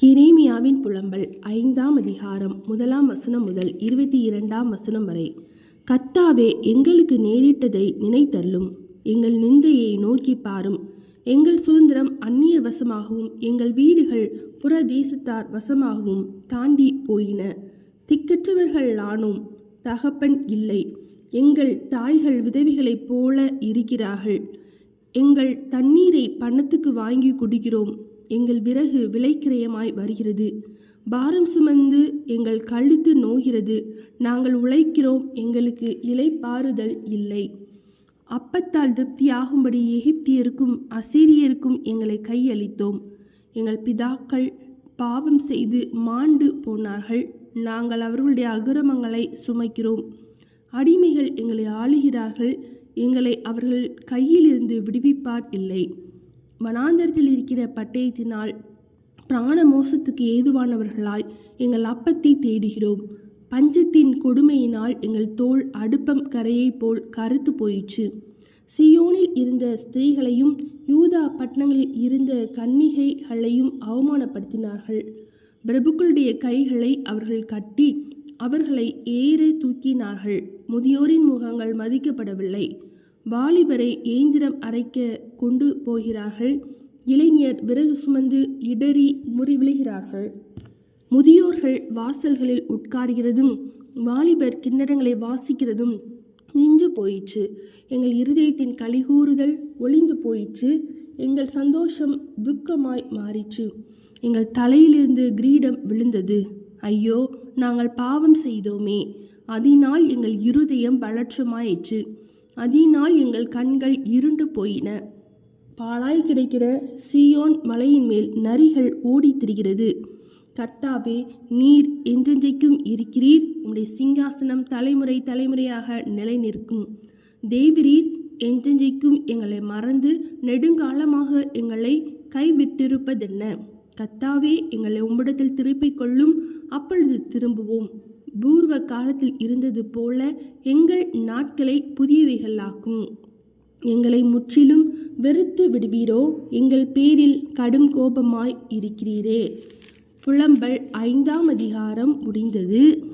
இரேமியாவின் புலம்பல் ஐந்தாம் அதிகாரம் முதலாம் வசனம் முதல் இருபத்தி இரண்டாம் வசனம் வரை. கத்தாவே எங்களுக்கு நேரிட்டதை நினைத்தள்ளும் எங்கள் நிந்தையை நோக்கி பாரும். எங்கள் சுதந்திரம் அந்நியர் வசமாகவும் எங்கள் வீடுகள் புற தேசத்தார் வசமாகவும் தாண்டி போயின. திக்கற்றவர்கள் ஆனோம். தகப்பன் இல்லை. எங்கள் தாய்கள் விதவிகளைப் போல இருக்கிறார்கள். எங்கள் தண்ணீரை பணத்துக்கு வாங்கி குடிக்கிறோம். எங்கள் விறகு விலைக்கிரயமாய் வருகிறது. பாரம் சுமந்து எங்கள் கழுத்து நோகிறது. நாங்கள் உழைக்கிறோம் எங்களுக்கு இலைப்பாறுதல் இல்லை. அப்பத்தால் திருப்தியாகும்படி எகிப்தியருக்கும் அசீரியருக்கும் எங்களை கையளித்தோம். எங்கள் பிதாக்கள் பாவம் செய்து மாண்டு போனார்கள். நாங்கள் அவர்களுடைய அகிரமங்களை சுமைக்கிறோம். அடிமைகள் எங்களை ஆளுகிறார்கள். எங்களை அவர்கள் கையிலிருந்து விடுவிப்பார் இல்லை. வனாந்தரத்தில் இருக்கிற பட்டயத்தினால் பிராண மோசத்துக்கு ஏதுவானவர்களாய் எங்கள் அப்பத்தை தேடுகிறோம். பஞ்சத்தின் கொடுமையினால் எங்கள் தோல் அடுப்பம் கரையைப் போல் கருத்து போயிற்று. சியோனில் இருந்த ஸ்திரீகளையும் யூதா பட்டணங்களில் இருந்த கன்னிகைகளையும் அவமானப்படுத்தினார்கள். பிரபுக்களுடைய கைகளை அவர்கள் கட்டி அவர்களை ஏறு தூக்கினார்கள். முதியோரின் முகங்கள் மதிக்கப்படவில்லை. வாலிபரை ஏந்திரம் அரைக்க கொண்டு போகிறார்கள். இளைஞர் விறகு சுமந்து இடறி முறிவிழுகிறார்கள் முதியோர்கள் வாசல்களில் உட்கார்கிறதும் வாலிபர் கிண்ணறங்களை வாசிக்கிறதும் நின்று போயிற்று. எங்கள் இருதயத்தின் கலிகூறுதல் ஒளிந்து போயிற்று. எங்கள் சந்தோஷம் துக்கமாய் மாறிற்று. எங்கள் தலையிலிருந்து கிரீடம் விழுந்தது. ஐயோ நாங்கள் பாவம் செய்தோமே. அதனால் எங்கள் இருதயம் பலற்றமாயிற்று. அதனால் எங்கள் கண்கள் இருண்டு போயின. பாழாய் கிடைக்கிற சீயோன் மலையின் மேல் நரிகள் ஓடித் திரிகிறது. கர்த்தாவே நீர் என்றென்றைக்கும் இருக்கிறீர். உம்முடைய சிங்காசனம் தலைமுறை தலைமுறையாக நிலை நிற்கும் தேவிரீர் என்றென்றைக்கும் எங்களை மறந்து நெடுங்காலமாக எங்களை கைவிட்டிருப்பதென்ன? கத்தாவே எங்களை உம்மிடத்தில் திருப்பிக் கொள்ளும் அப்பொழுது திரும்புவோம். பூர்வ காலத்தில் இருந்தது போல எங்கள் நாட்களை புதியவைகளாக்கும். எங்களை முற்றிலும் வெறுத்து விடுவீரோ? எங்கள் பேரில் கடும் கோபமாய் இருக்கிறீரே. புலம்பல் ஐந்தாம் அதிகாரம் முடிந்தது.